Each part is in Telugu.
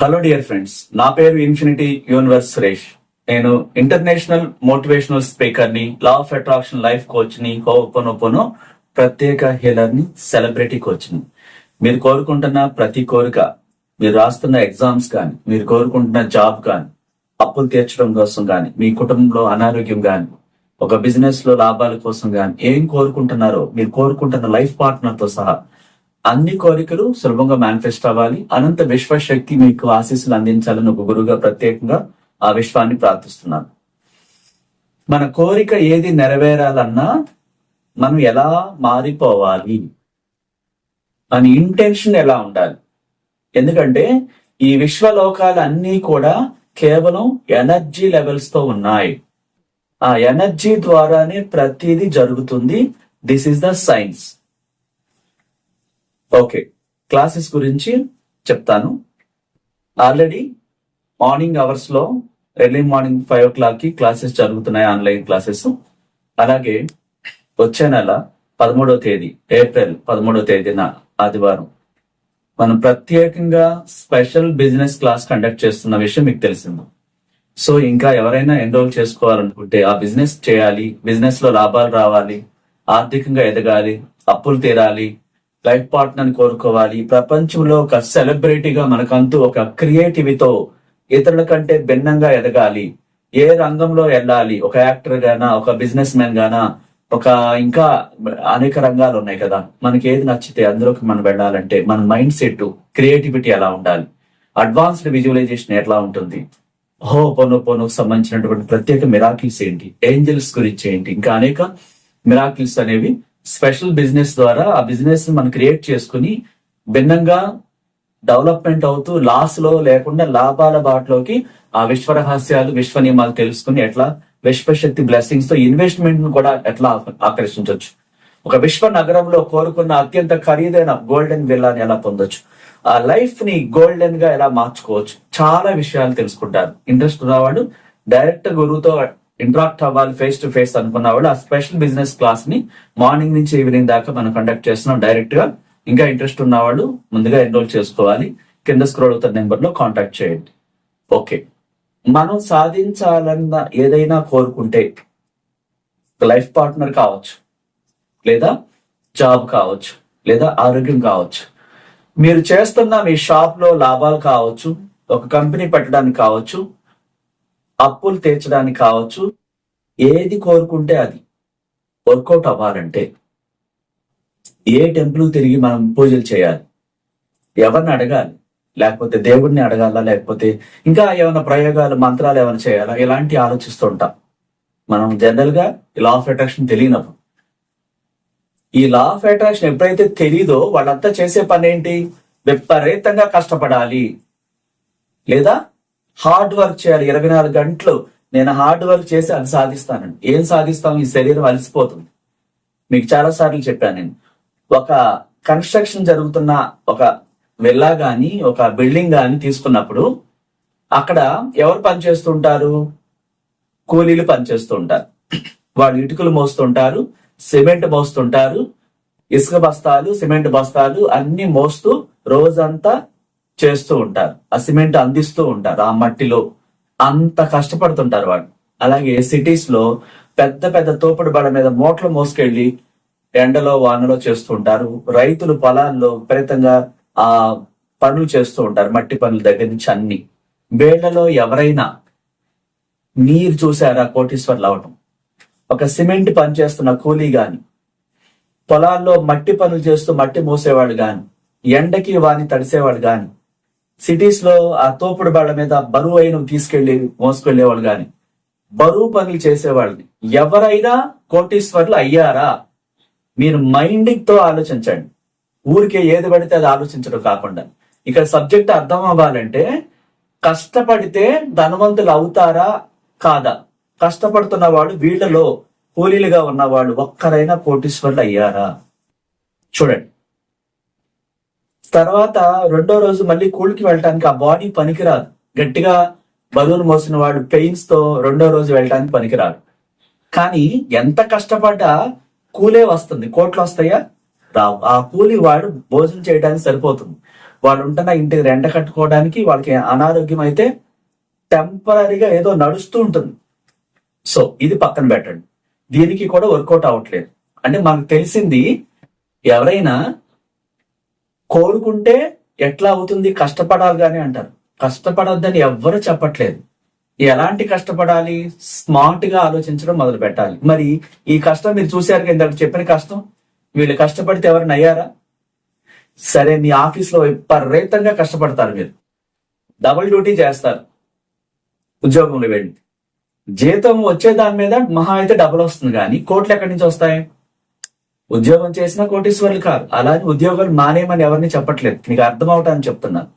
హలో డియర్ ఫ్రెండ్స్ నా పేరు ఇన్ఫినిటీ యూనివర్స్ సురేష్. నేను ఇంటర్నేషనల్ మోటివేషనల్ స్పీకర్ని లా ఆఫ్ అట్రాక్షన్ లైఫ్ కోచ్ని హోపోనోపోనో ప్రత్యేక హీలర్ని సెలబ్రిటీ కోచ్ని మీరు కోరుకుంటున్న ప్రతి కోరిక మీరు రాస్తున్న ఎగ్జామ్స్ కానీ మీరు కోరుకుంటున్న జాబ్ కానీ అప్పులు తీర్చడం కోసం కానీ మీ కుటుంబంలో అనారోగ్యం కానీ ఒక బిజినెస్లో లాభాల కోసం కానీ ఏం కోరుకుంటున్నారో మీరు కోరుకుంటున్న లైఫ్ పార్ట్నర్తో సహా అన్ని కోరికలు సులభంగా మేనిఫెస్ట్ అవ్వాలి. అనంత విశ్వశక్తి మీకు ఆశీస్సులు అందించాలని ఒక గురువుగా ప్రత్యేకంగా ఆ విశ్వాన్ని ప్రార్థిస్తున్నాను. మన కోరిక ఏది నెరవేరాలన్నా మనం ఎలా మారిపోవాలి? మన ఇంటెన్షన్ ఎలా ఉండాలి? ఎందుకంటే ఈ విశ్వలోకాలు అన్నీ కూడా కేవలం ఎనర్జీ లెవెల్స్తో ఉన్నాయి. ఆ ఎనర్జీ ద్వారానే ప్రతిదీ జరుగుతుంది. This is the science okay. Classes గురించి చెప్తాను. ఆల్రెడీ మార్నింగ్ అవర్స్లో ఎర్లీ మార్నింగ్ ఫైవ్ ఓ క్లాక్కి క్లాసెస్ జరుగుతున్నాయి ఆన్లైన్ క్లాసెస్. అలాగే వచ్చే నెల పదమూడవ తేదీ ఏప్రిల్ పదమూడవ తేదీన ఆదివారం. మనం ప్రత్యేకంగా స్పెషల్ బిజినెస్ క్లాస్ కండక్ట్ చేస్తున్న విషయం మీకు తెలిసింది. సో ఇంకా ఎవరైనా ఎన్రోల్ చేసుకోవాలనుకుంటే ఆ బిజినెస్ చేయాలి బిజినెస్లో లాభాలు రావాలి ఆర్థికంగా ఎదగాలి అప్పులు తీరాలి లైఫ్ పార్ట్నర్ కోరుకోవాలి. ప్రపంచంలో ఒక సెలబ్రిటీగా మనకంటూ ఒక క్రియేటివితో ఇతరుల కంటే భిన్నంగా ఎదగాలి. ఏ రంగంలో వెళ్ళాలి? ఒక యాక్టర్ గానా ఒక బిజినెస్ మ్యాన్ గానా ఒక ఇంకా అనేక రంగాలు ఉన్నాయి కదా. మనకి ఏది నచ్చితే అందులోకి మనం వెళ్ళాలంటే మన మైండ్ సెట్ క్రియేటివిటీ ఎలా ఉండాలి? అడ్వాన్స్డ్ విజువలైజేషన్ ఎట్లా ఉంటుంది? హో పోనో పోనోకు సంబంధించినటువంటి ప్రత్యేక మిరాకిల్స్ ఏంటి? ఏంజల్స్ గురించి ఏంటి? ఇంకా అనేక మిరాకిల్స్ అనేవి స్పెషల్ బిజినెస్ ద్వారా ఆ బిజినెస్ మనం క్రియేట్ చేసుకుని భిన్నంగా డెవలప్మెంట్ అవుతూ లాస్లో లేకుండా లాభాల బాటలోకి ఆ విశ్వ రహస్యాలు విశ్వ నియమాలు తెలుసుకుని ఎట్లా విశ్వశక్తి బ్లెస్సింగ్స్తో ఇన్వెస్ట్మెంట్ను కూడా ఎట్లా ఆకర్షించవచ్చు ఒక విశ్వ నగరంలో కోరుకున్న అత్యంత ఖరీదైన గోల్డెన్ విల్లాని ఎలా పొందొచ్చు? ఆ లైఫ్ని గోల్డెన్గా ఎలా మార్చుకోవచ్చు? చాలా విషయాలు తెలుసుకుంటారు. ఇంట్రెస్ట్ ఉన్నవాడు డైరెక్ట్ గురువుతో ఇంటరాక్ట్ అవ్వాలి ఫేస్ టు ఫేస్ అనుకున్నవాడు ఆ స్పెషల్ బిజినెస్ క్లాస్ని మార్నింగ్ నుంచి ఈవినింగ్ దాకా మనం కండక్ట్ చేస్తున్నాం డైరెక్ట్గా. ఇంకా ఇంట్రెస్ట్ ఉన్నవాడు ముందుగా ఎన్రోల్ చేసుకోవాలి. కింద స్క్రోల్ అవుతున్న నెంబర్లో కాంటాక్ట్ చేయండి. ఓకే మనం సాధించాలన్న ఏదైనా కోరుకుంటే లైఫ్ పార్ట్నర్ కావచ్చు లేదా జాబ్ కావచ్చు లేదా ఆరోగ్యం కావచ్చు మీరు చేస్తున్న మీ షాప్లో లాభాలు కావచ్చు ఒక కంపెనీ పెట్టడానికి కావచ్చు అప్పులు తీర్చడానికి కావచ్చు ఏది కోరుకుంటే అది వర్కౌట్ అవ్వాలంటే ఏ టెంపుల్ తిరిగి మనం పూజలు చేయాలి? ఎవరిని అడగాలి? లేకపోతే దేవుడిని అడగాల? లేకపోతే ఇంకా ఏమైనా ప్రయోగాలు మంత్రాలు ఏమైనా చేయాలా? ఇలాంటి ఆలోచిస్తుంటాం మనం జనరల్గా ఈ లా ఆఫ్ అట్రాక్షన్ తెలియనప్పుడు. ఈ లా ఆఫ్ అట్రాక్షన్ ఎప్పుడైతే తెలీదో వాళ్ళంతా చేసే పని ఏంటి విపరీతంగా కష్టపడాలి. లేదా హార్డ్ వర్క్ చేయాలి. ఇరవై నాలుగు గంటలు నేను హార్డ్ వర్క్ చేసి అది సాధిస్తానండి. ఏం సాధిస్తాం? ఈ శరీరం అలసిపోతుంది. మీకు చాలా సార్లు చెప్పాను నేను. ఒక కన్స్ట్రక్షన్ జరుగుతున్న ఒక విల్లా గాని ఒక బిల్డింగ్ గాని తీసుకున్నప్పుడు అక్కడ ఎవరు పనిచేస్తుంటారు కూలీలు పనిచేస్తూ ఉంటారు వాళ్ళు ఇటుకలు మోస్తుంటారు సిమెంట్ మోస్తుంటారు ఇసుక బస్తాలు సిమెంట్ బస్తాలు అన్ని మోస్తూ రోజంతా చేస్తూ ఉంటారు. ఆ సిమెంట్ అందిస్తూ ఉంటారు. ఆ మట్టిలో అంత కష్టపడుతుంటారు వాళ్ళు. అలాగే సిటీస్లో పెద్ద పెద్ద తోపుడు బడ మీద మోట్లు మోసుకెళ్ళి ఎండలో వానలో చేస్తూ ఉంటారు. రైతులు పొలాల్లో విపరీతంగా ఆ పనులు చేస్తూ ఉంటారు. మట్టి పనుల దగ్గర నుంచి అన్ని. వేళ్ళలో ఎవరైనా నీరు చూసారా కోటీశ్వర్లు అవటం ఒక సిమెంట్ పని చేస్తున్న కూలీ గాని పొలాల్లో మట్టి పనులు చేస్తూ మట్టి మోసేవాడు గాని ఎండకి వాని తడిసేవాడు గాని సిటీస్లో ఆ తోపుడు బాళ్ళ మీద బరువు అయిన తీసుకెళ్ళి మోసుకెళ్ళేవాళ్ళు గాని బరువు పనులు చేసేవాళ్ళని. ఎవరైనా కోటీశ్వర్లు అయ్యారా? మీరు మైండింగ్తో ఆలోచించండి. ఊరికే ఏది పడితే అది ఆలోచించడం కాకుండా. ఇక్కడ సబ్జెక్ట్ అర్థం అవ్వాలంటే కష్టపడితే ధనవంతులు అవుతారా? కాదా. కష్టపడుతున్న వాళ్ళు వీళ్ళలో కూలీలుగా ఉన్నవాళ్ళు ఒక్కరైనా కోటీశ్వర్లు అయ్యారా? చూడండి. తర్వాత రెండో రోజు మళ్ళీ కూలికి వెళ్ళటానికి ఆ బాడీ పనికిరాదు. గట్టిగా బలూన్ మోసిన వాడు పెయిన్స్తో రెండో రోజు వెళ్ళటానికి పనికిరాదు. కానీ ఎంత కష్టపడ్డా కూలే వస్తుంది. కోట్లు వస్తాయా? రావు. ఆ కూలి వాడు భోజనం చేయడానికి సరిపోతుంది. వాళ్ళు ఉంటున్న ఇంటికి రెంట కట్టుకోవడానికి వాళ్ళకి అనారోగ్యం అయితే టెంపరీగా ఏదో నడుస్తూ ఉంటుంది. సో ఇది పక్కన పెట్టండి. దీనికి కూడా వర్కౌట్ అవ్వట్లేదు. అంటే మనకు తెలిసింది ఎవరైనా కోరుకుంటే ఎట్లా అవుతుంది? కష్టపడాలి కానీ అంటారు. కష్టపడొద్దని ఎవ్వరు చెప్పట్లేదు. ఎలాంటి కష్టపడాలి? స్మార్ట్గా ఆలోచించడం మొదలు పెట్టాలి. మరి ఈ కష్టం మీరు చూశారు కదా ఇందాక చెప్పిన కష్టం? వీళ్ళు కష్టపడితే ఎవరిని అయ్యారా? సరే మీ ఆఫీస్లో విపరీతంగా కష్టపడతారు మీరు. డబుల్ డ్యూటీ చేస్తారు. ఉద్యోగంలో వెళ్ళి. జీతం వచ్చే దాని మీద మహా అయితే డబుల్ వస్తుంది కానీ కోట్లు ఎక్కడి నుంచి వస్తాయి? ఉద్యోగం చేసిన కోటీశ్వర్లు కాదు. అలానే ఉద్యోగాలు మానేయమని ఎవరిని చెప్పట్లేదు. నీకు అర్థం అవటాన్ని చెప్తున్నాను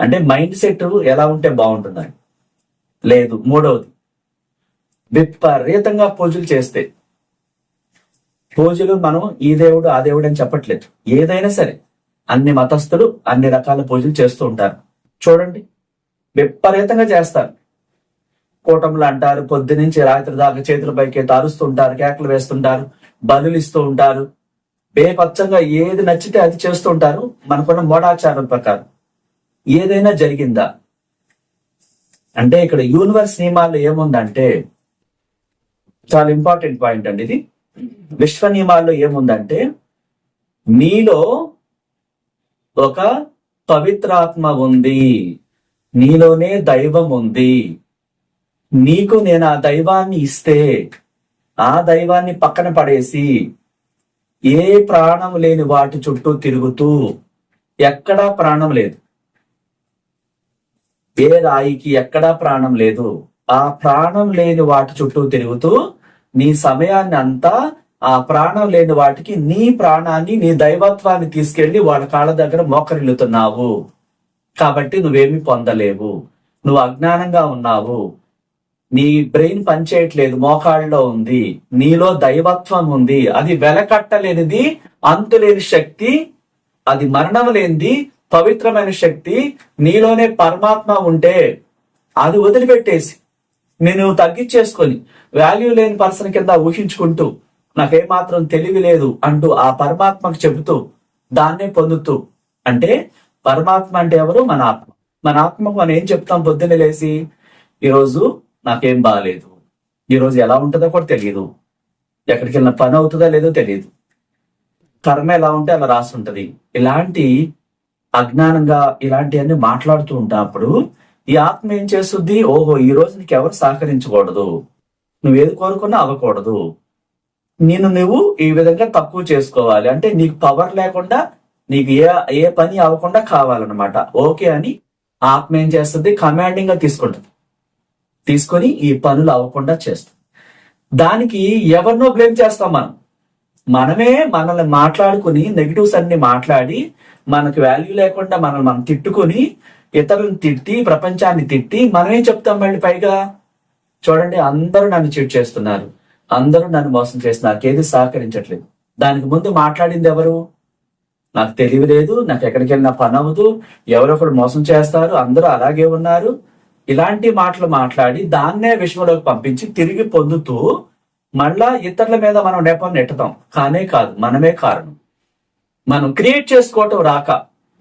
అంటే మైండ్ సెట్ ఎలా ఉంటే బాగుంటుందని. లేదు మూడవది. విపరీతంగా పూజలు చేస్తే. పూజలు మనం ఈ దేవుడు ఆ దేవుడు అని చెప్పట్లేదు. ఏదైనా సరే. అన్ని మతస్థులు అన్ని రకాల పూజలు చేస్తూ ఉంటారు. చూడండి. విపరీతంగా చేస్తారు. కూటములు అంటారు పొద్దు నుంచి రాత్రి దాకా చేతుల పైకి తారుస్తుంటారు కేకలు వేస్తుంటారు. బలులు ఇస్తూ ఉంటారు. బేపచ్చంగా ఏది నచ్చితే అది చేస్తూ ఉంటారు. మనకున్న మోడాచారం ప్రకారం. ఏదైనా జరిగిందా? అంటే ఇక్కడ యూనివర్స్ నియమాల్లో ఏముందంటే చాలా ఇంపార్టెంట్ పాయింట్ అండి ఇది. విశ్వ నియమాల్లో ఏముందంటే నీలో ఒక పవిత్రాత్మ ఉంది. నీలోనే దైవం ఉంది. నీకు నేను ఆ దైవాన్ని ఇస్తే ఆ దైవాన్ని పక్కన పడేసి ఏ ప్రాణం లేని వాటి చుట్టూ తిరుగుతూ ఎక్కడా ప్రాణం లేదు. ఏ రాయికి ఎక్కడా ప్రాణం లేదు. ఆ ప్రాణం లేని వాటి చుట్టూ తిరుగుతూ నీ సమయాన్ని అంతా ఆ ప్రాణం లేని వాటికి నీ ప్రాణాన్ని నీ దైవత్వాన్ని తీసుకెళ్ళి వాళ్ళ కాళ్ళ దగ్గర మోకరిల్లుతున్నావు. కాబట్టి నువ్వేమి పొందలేవు. నువ్వు అజ్ఞానంగా ఉన్నావు. నీ బ్రెయిన్ పనిచేయట్లేదు మోకాళ్ళలో ఉంది నీలో దైవత్వం ఉంది అది వెలకట్టలేనిది అంతులేని శక్తి అది మరణం లేనిది పవిత్రమైన శక్తి నీలోనే పరమాత్మ ఉంటే అది వదిలిపెట్టేసి నేను తగ్గించేసుకొని వాల్యూ లేని పర్సన్ కింద ఊహించుకుంటూ నాకేమాత్రం తెలివి లేదు అంటూ ఆ పరమాత్మకు చెబుతూ దాన్నే పొందుతూ అంటే పరమాత్మ అంటే ఎవరు? మన ఆత్మ. మన ఆత్మకు మనం ఏం చెప్తాం? పొద్దున్నే లేసి ఈరోజు నాకేం బాగాలేదు ఈరోజు ఎలా ఉంటుందో కూడా తెలియదు ఎక్కడికి వెళ్ళిన పని అవుతుందో లేదో తెలియదు కర్మ ఎలా ఉంటే అలా రాసి ఉంటుంది ఇలాంటి అజ్ఞానంగా ఇలాంటివన్నీ మాట్లాడుతూ ఉంటాప్పుడు ఈ ఆత్మ ఏం చేస్తుంది? ఓహో ఈ రోజు నీకు ఎవరు సహకరించకూడదు. నువ్వేది కోరుకున్నా అవ్వకూడదు. నేను నువ్వు ఈ విధంగా తక్కువ చేసుకోవాలి. అంటే నీకు పవర్ లేకుండా నీకు ఏ ఏ పని అవ్వకుండా కావాలన్నమాట. ఓకే అని ఆత్మ ఏం చేస్తుంది? కమాండింగ్గా తీసుకుంటుంది. తీసుకొని ఈ పనులు అవ్వకుండా చేస్తాం. దానికి ఎవరినో బ్లేమ్ చేస్తాం మనం. మనమే మనల్ని మాట్లాడుకుని నెగిటివ్స్ అన్ని మాట్లాడి మనకు వాల్యూ లేకుండా మనల్ని మనం తిట్టుకుని ఇతరులను తిట్టి ప్రపంచాన్ని తిట్టి మనమే చెప్తాం మళ్ళీ పైగా. చూడండి అందరూ నన్ను చీట్ చేస్తున్నారు. అందరూ నన్ను మోసం చేస్తున్నారు. నాకేది సహకరించట్లేదు. దానికి ముందు మాట్లాడింది ఎవరు? నాకు తెలివి లేదు నాకు ఎక్కడికి వెళ్ళినా పని అవ్వదు. ఎవరొకరు మోసం చేస్తారు. అందరూ అలాగే ఉన్నారు. ఇలాంటి మాటలు మాట్లాడి దాన్నే విశ్వంలోకి పంపించి తిరిగి పొందుతూ మళ్ళా ఇతరుల మీద మనం నెపం నెట్టుతాం. కానే కాదు మనమే కారణం. మనం క్రియేట్ చేసుకోవటం రాక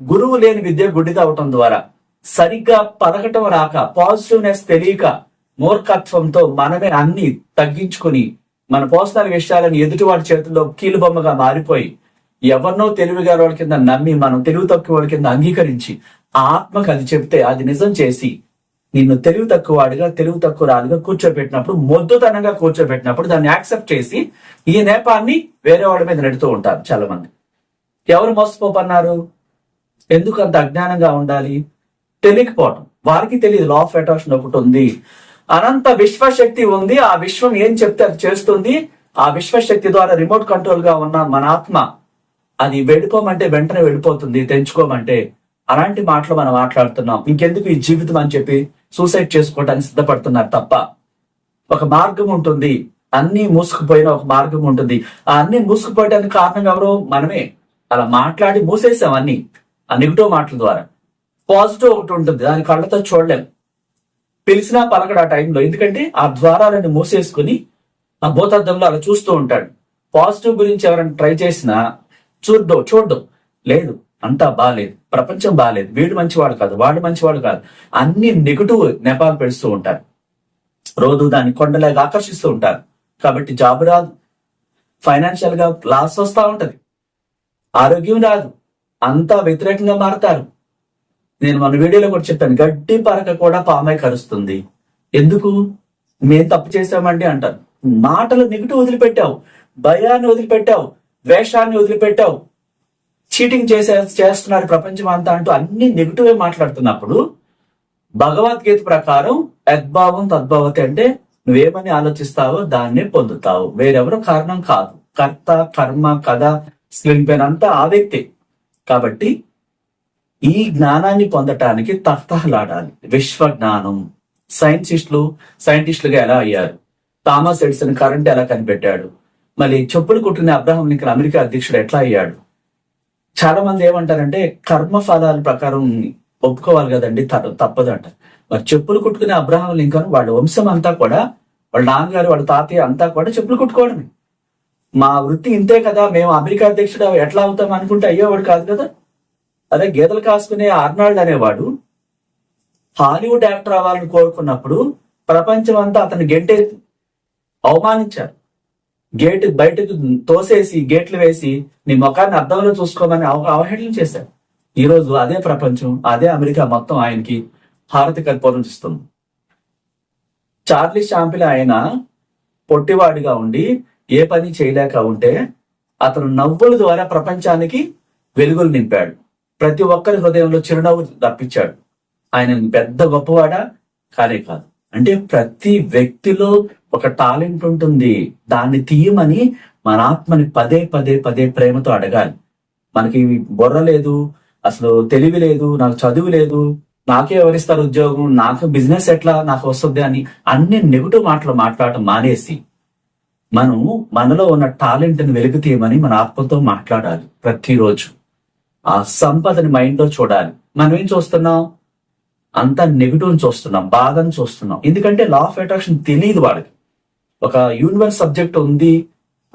గురువు లేని విద్య గుడ్డిగా అవటం ద్వారా సరిగ్గా పలకటం రాక పాజిటివ్నెస్ తెలియక మూర్ఖత్వంతో మనమే అన్ని తగ్గించుకుని మన పర్సనల్ విషయాలను ఎదుటివాడి చేతుల్లో కీలుబొమ్మగా మారిపోయి ఎవరినో తెలివిగా వాళ్ళ కింద నమ్మి మనం తెలివి తక్కువ వాళ్ళ కింద అంగీకరించి ఆత్మకు అది చెప్తే అది నిజం చేసి నిన్ను తెలివి తక్కువ వాడిగా తెలివి తక్కువ రాలిగా కూర్చోబెట్టినప్పుడు మొద్దుతనంగా కూర్చోబెట్టినప్పుడు దాన్ని యాక్సెప్ట్ చేసి ఈ నేపాన్ని వేరే వాడి మీద నెడుతూ ఉంటారు చాలా మంది ఎవరు మోసపోపన్నారు ఎందుకు అంత అజ్ఞానంగా ఉండాలి? తెలియకపోవటం. వారికి తెలియదు లా ఆఫ్ అట్రాక్షన్ ఒకటి ఉంది. అనంత విశ్వశక్తి ఉంది ఆ విశ్వం ఏం చెప్తే అది చేస్తుంది? ఆ విశ్వశక్తి ద్వారా రిమోట్ కంట్రోల్గా ఉన్న మన ఆత్మ అది వెళ్ళిపోమంటే వెంటనే వెళ్ళిపోతుంది తెంచుకోమంటే. అలాంటి మాటలు మనం మాట్లాడుతున్నాం. ఇంకెందుకు ఈ జీవితం అని చెప్పి సూసైడ్ చేసుకోవడానికి సిద్ధపడుతున్నారు తప్ప. ఒక మార్గం ఉంటుంది. అన్ని మూసుకుపోయిన ఒక మార్గం ఉంటుంది. ఆ అన్ని మూసుకుపోయడానికి కారణం ఎవరు మనమే. అలా మాట్లాడి మూసేసాం అన్ని. ఆ నెగిటివ్ మాటల ద్వారా. పాజిటివ్ ఒకటి ఉంటుంది. దాని కళ్ళతో చూడలేం. పిలిచినా పలకడు ఆ టైంలో. ఎందుకంటే ఆ ద్వారాలను మూసేసుకుని ఆ భూతద్దంలో అలా చూస్తూ ఉంటాడు. పాజిటివ్ గురించి ఎవరైనా ట్రై చేసినా చూడ్డం చూడ్డం. లేదు. అంతా బాగాలేదు ప్రపంచం బాగాలేదు వీడు మంచివాడు కాదు వాడు మంచివాడు కాదు. అన్ని నెగటివ్ నెపాలు పెడుతూ ఉంటారు. రోజు దాన్ని కొండలాగా ఆకర్షిస్తూ ఉంటారు. కాబట్టి జాబ్ రాదు. ఫైనాన్షియల్గా లాస్ వస్తూ ఉంటది. ఆరోగ్యం రాదు. అంతా వ్యతిరేకంగా మారతారు. నేను మన వీడియోలో కూడా చెప్పాను గడ్డి పరక కూడా పామై కరుస్తుంది. ఎందుకు? మేం తప్పు చేసామండి అంటారు. మాటలు నెగిటివ్ వదిలిపెట్టావు భయాన్ని వదిలిపెట్టావు ద్వేషాన్ని వదిలిపెట్టావు. చీటింగ్ చేసే చేస్తున్నారు ప్రపంచం అంతా అంటూ అన్ని నెగిటివ్ మాట్లాడుతున్నప్పుడు భగవద్గీత ప్రకారం యద్భావం తద్భావతి అంటే నువ్వేమని ఆలోచిస్తావో దాన్నే పొందుతావు. వేరెవరు కారణం కాదు. కర్త కర్మ కథ స్క్రీన్ పైన అంతా ఆ వ్యక్తి. కాబట్టి ఈ జ్ఞానాన్ని పొందటానికి తహతహలాడాలి. విశ్వ జ్ఞానం సైంటిస్టులు సైంటిస్టులుగా ఎలా అయ్యారు? థామస్ ఎడిసన్ కరెంట్ ఎలా కనిపెట్టాడు? మళ్ళీ చెప్పులు కుట్టిన అబ్రహం లింకన్ అమెరికా అధ్యక్షుడు ఎట్లా అయ్యాడు? చాలా మంది ఏమంటారంటే కర్మ ఫలాల ప్రకారం ఒప్పుకోవాలి కదండి తప్పదు అంట మరి చెప్పులు కుట్టుకునే అబ్రహాం లింకన్ వాళ్ళ వంశం అంతా కూడా వాళ్ళ నాన్నగారు వాళ్ళ తాతయ్య అంతా కూడా చెప్పులు కుట్టుకోవడమే. మా వృత్తి ఇంతే కదా మేము అమెరికా అధ్యక్షుడు ఎట్లా అవుతాం అనుకుంటే అయ్యేవాడు కాదు కదా. అదే గేదెలు కాసుకునే ఆర్నాల్డ్ అనేవాడు హాలీవుడ్ యాక్టర్ అవ్వాలని కోరుకున్నప్పుడు ప్రపంచం అంతా అతను గెంటే అవమానించారు. గేట్ బయటకు తోసేసి గేట్లు వేసి నీ ముఖాన్ని అద్దంలో చూసుకోమని అవహేళన చేశాడు. ఈ రోజు అదే ప్రపంచం అదే అమెరికా మొత్తం ఆయనకి హారతి కర్పూరం ఇస్తుంది. చార్లీ షాంపిల్ ఆయన పొట్టివాడిగా ఉండి ఏ పని చేయలేక ఉంటే అతను నవ్వుల ద్వారా ప్రపంచానికి వెలుగులు నింపాడు. ప్రతి ఒక్కరి హృదయంలో చిరునవ్వు తప్పించాడు ఆయన పెద్ద గొప్పవాడా? కానే కాదు. అంటే ప్రతి వ్యక్తిలో ఒక టాలెంట్ ఉంటుంది. దాన్ని తీయమని మన ఆత్మని పదే పదే పదే ప్రేమతో అడగాలి. మనకి బుర్ర లేదు అసలు తెలివి లేదు నాకు చదువు లేదు నాకే ఎవరిస్తారు ఉద్యోగం నాకు బిజినెస్ ఎట్లా నాకు వస్తుంది అని అన్ని నెగిటివ్ మాటలు మాట్లాడటం మానేసి మనం మనలో ఉన్న టాలెంట్ని వెలుగు తీయమని మన ఆత్మతో మాట్లాడాలి ప్రతిరోజు. ఆ సంపదని మైండ్లో చూడాలి. మనం ఏం చూస్తున్నాం? అంతా నెగిటివ్ చూస్తున్నాం బాధను చూస్తున్నాం. ఎందుకంటే లా ఆఫ్ అట్రాక్షన్ తెలియదు వాడికి ఒక యూనివర్స్ సబ్జెక్ట్ ఉంది.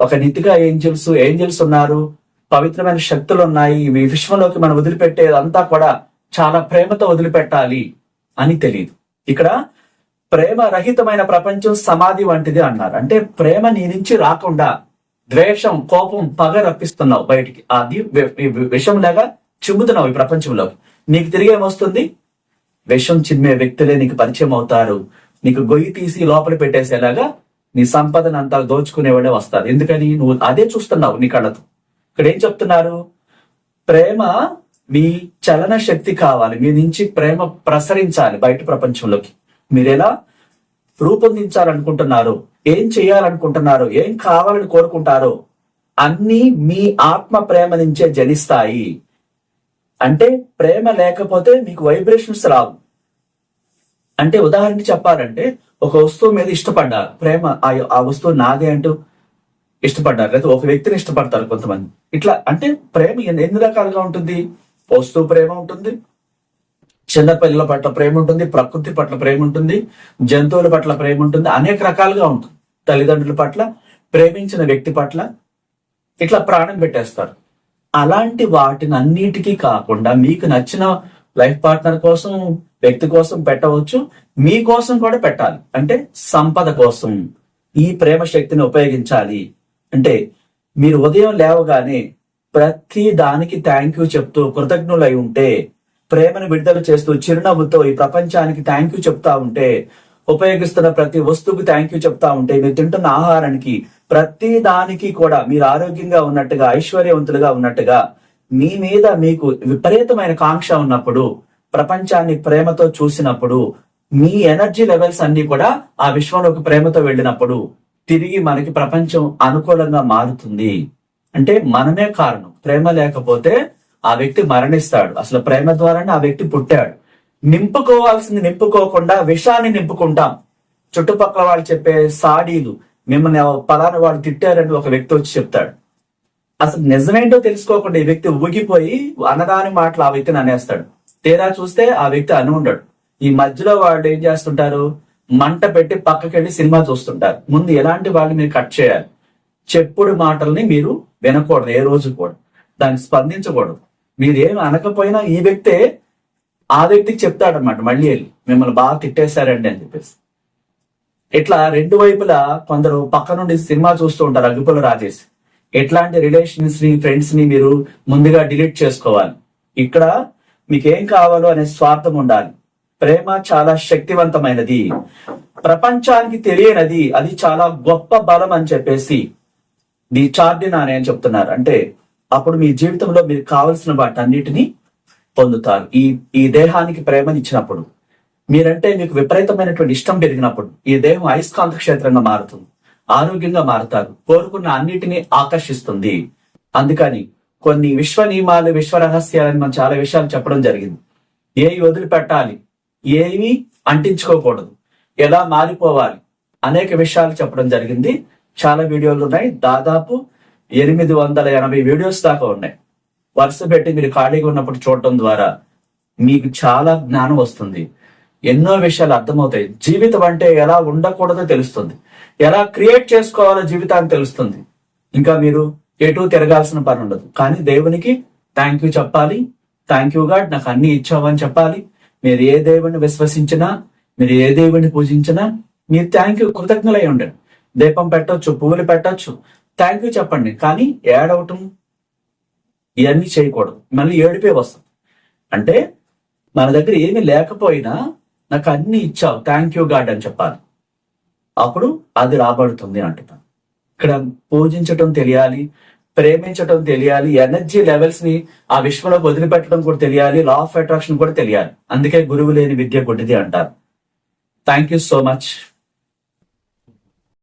ఒక నితిగా ఏంజల్స్ ఏంజల్స్ ఉన్నారు. పవిత్రమైన శక్తులు ఉన్నాయి. ఇవి విశ్వంలోకి మనం వదిలిపెట్టేదంతా కూడా చాలా ప్రేమతో వదిలిపెట్టాలి అని తెలియదు ఇక్కడ ప్రేమ రహితమైన ప్రపంచం సమాధి వంటిది అన్నారు. అంటే ప్రేమ నీ నుంచి రాకుండా ద్వేషం కోపం పగ రప్పిస్తున్నావు బయటికి. అది విషం లాగా విషంలాగా చిమ్ముతున్నావు ఈ ప్రపంచంలో నీకు తిరిగి ఏమొస్తుంది? విషం చిమ్మే వ్యక్తులే నీకు పరిచయం అవుతారు. నీకు గొయ్యి తీసి లోపల పెట్టేసేలాగా నీ సంపదను అంతా దోచుకునేవాడే వస్తారు. ఎందుకని? నువ్వు అదే చూస్తున్నావు నీ కళ్ళతో. ఇక్కడ ఏం చెప్తున్నారు? ప్రేమ మీ చలన శక్తి కావాలి. మీ నుంచి ప్రేమ ప్రసరించాలి బయట ప్రపంచంలోకి. మీరు ఎలా రూపొందించాలనుకుంటున్నారు ఏం చేయాలనుకుంటున్నారు ఏం కావాలని కోరుకుంటారో అన్ని మీ ఆత్మ ప్రేమ నుంచే జనిస్తాయి. అంటే ప్రేమ లేకపోతే మీకు వైబ్రేషన్స్ రావు. అంటే ఉదాహరణ చెప్పాలంటే ఒక వస్తువు మీద ఇష్టపడ్డారు ప్రేమ ఆ- ఆ వస్తువు నాదే అంటూ ఇష్టపడ్డారు. లేదా ఒక వ్యక్తిని ఇష్టపడతారు కొంతమంది. ఇట్లా అంటే ప్రేమ ఎన్ని రకాలుగా ఉంటుంది? వస్తువు ప్రేమ ఉంటుంది చిన్నపిల్లల పట్ల ప్రేమ ఉంటుంది ప్రకృతి పట్ల ప్రేమ ఉంటుంది జంతువుల పట్ల ప్రేమ ఉంటుంది అనేక రకాలుగా ఉంటుంది. తల్లిదండ్రుల పట్ల ప్రేమించిన వ్యక్తి పట్ల ఇట్లా ప్రాణం పెట్టేస్తారు. అలాంటి వాటిని అన్నిటికీ కాకుండా మీకు నచ్చిన లైఫ్ పార్ట్నర్ కోసం వ్యక్తి కోసం పెట్టవచ్చు మీ కోసం కూడా పెట్టాలి. అంటే సంపద కోసం. ఈ ప్రేమ శక్తిని ఉపయోగించాలి. అంటే మీరు ఉదయం లేవగానే ప్రతి దానికి థ్యాంక్ యూ చెప్తూ కృతజ్ఞులై ఉంటే ప్రేమను విడుదల చేస్తూ చిరునవ్వుతో ఈ ప్రపంచానికి థ్యాంక్ యూ చెప్తా ఉంటే ఉపయోగిస్తున్న ప్రతి వస్తువుకి థ్యాంక్ యూ చెప్తా ఉంటే మీరు తింటున్న ఆహారానికి ప్రతి దానికి కూడా మీరు ఆరోగ్యంగా ఉన్నట్టుగా ఐశ్వర్యవంతులుగా ఉన్నట్టుగా మీ మీద మీకు విపరీతమైన కాంక్ష ఉన్నప్పుడు ప్రపంచాన్ని ప్రేమతో చూసినప్పుడు మీ ఎనర్జీ లెవెల్స్ అన్ని కూడా ఆ విశ్వంలోకి ప్రేమతో వెళ్ళినప్పుడు తిరిగి మనకి ప్రపంచం అనుకూలంగా మారుతుంది. అంటే మనమే కారణం. ప్రేమ లేకపోతే ఆ వ్యక్తి మరణిస్తాడు. అసలు ప్రేమ ద్వారానే ఆ వ్యక్తి పుట్టాడు. నింపుకోవాల్సింది నింపుకోకుండా విషాన్ని నింపుకుంటాం. చుట్టుపక్కల వాళ్ళు చెప్పే సాడీలు మిమ్మల్ని పలానా వాళ్ళు తిట్టారని ఒక వ్యక్తి వచ్చి చెప్తాడు. అసలు నిజమేంటో తెలుసుకోకుండా ఈ వ్యక్తి ఊగిపోయి అన్నదాని మాటలు ఆ వ్యక్తిని అనేస్తాడు. తీరా చూస్తే ఆ వ్యక్తి అని ఉండడు. ఈ మధ్యలో వాళ్ళు ఏం చేస్తుంటారు? మంట పెట్టి పక్కకెళ్ళి సినిమా చూస్తుంటారు. ముందు ఎలాంటి వాళ్ళని మీరు కట్ చేయాలి? చెప్పుడు మాటల్ని మీరు వినకూడదు ఏ రోజు కూడా. దాన్ని స్పందించకూడదు. మీరు ఏమి అనకపోయినా ఈ వ్యక్తే ఆ వ్యక్తికి చెప్తాడనమాట మళ్ళీ వెళ్ళి. మిమ్మల్ని బాగా తిట్టేశారండి అని చెప్పేసి. ఇట్లా రెండు వైపులా కొందరు పక్క నుండి సినిమా చూస్తూ ఉంటారు అగ్గిపుల్ల రాజేసి ఎట్లాంటి రిలేషన్స్ని ఫ్రెండ్స్ని మీరు ముందుగా డిలీట్ చేసుకోవాలి. ఇక్కడ మీకు ఏం కావాలో అనే స్వార్థం ఉండాలి. ప్రేమ చాలా శక్తివంతమైనది. ప్రపంచానికి తెలియనది అది చాలా గొప్ప బలం అని చెప్పేసి ది చార్డిన్ నానే అని చెప్తున్నారు. అంటే అప్పుడు మీ జీవితంలో మీరు కావలసిన వాటన్నిటిని పొందుతారు. ఈ ఈ దేహానికి ప్రేమనిచ్చినప్పుడు మీరంటే మీకు విపరీతమైనటువంటి ఇష్టం పెరిగినప్పుడు ఈ దేహం అయస్కాంత క్షేత్రంగా మారుతుంది. ఆరోగ్యంగా మారుతారు. కోరుకున్న అన్నిటినీ ఆకర్షిస్తుంది. అందుకని కొన్ని విశ్వ నియమాలు విశ్వ రహస్యాలని మనం చాలా విషయాలు చెప్పడం జరిగింది. ఏవి వదిలిపెట్టాలి? ఏవి అంటించుకోకూడదు. ఎలా మారిపోవాలి? అనేక విషయాలు చెప్పడం జరిగింది. చాలా వీడియోలు ఉన్నాయి. దాదాపు ఎనిమిది వందల ఎనభై వీడియోస్ దాకా ఉన్నాయి. వరుస పెట్టి మీరు ఖాళీగా ఉన్నప్పుడు చూడటం ద్వారా మీకు చాలా జ్ఞానం వస్తుంది. ఎన్నో విషయాలు అర్థమవుతాయి. జీవితం అంటే ఎలా ఉండకూడదో తెలుస్తుంది. ఎలా క్రియేట్ చేసుకోవాలో జీవితాన్ని తెలుస్తుంది. ఇంకా మీరు ఎటు తిరగాల్సిన పని ఉండదు. కానీ దేవునికి థ్యాంక్ యూ చెప్పాలి. థ్యాంక్ యూ గాడ్ నాకు అన్ని ఇచ్చావని చెప్పాలి. మీరు ఏ దేవుని విశ్వసించినా మీరు ఏ దేవుని పూజించినా మీరు థ్యాంక్ యూ కృతజ్ఞులై ఉండండి. దీపం పెట్టొచ్చు పువ్వులు పెట్టొచ్చు. థ్యాంక్ యూ చెప్పండి. కానీ ఏడవటం ఇవన్నీ చేయకూడదు. మళ్ళీ ఏడిపే వస్తుంది అంటే మన దగ్గర ఏమీ లేకపోయినా నాకు అన్ని ఇచ్చావు. థ్యాంక్ యూ గాడ్ అని చెప్పాలి. అప్పుడు అది రాబడుతుంది అంటున్నాను. ఇక్కడ పూజించటం తెలియాలి ప్రేమించటం తెలియాలి ఎనర్జీ లెవెల్స్ని ఆ విశ్వంలో వదిలిపెట్టడం కూడా తెలియాలి లా ఆఫ్ అట్రాక్షన్ కూడా తెలియాలి. అందుకే గురువు లేని విద్య గుడ్డిది అంటారు. Thank you so much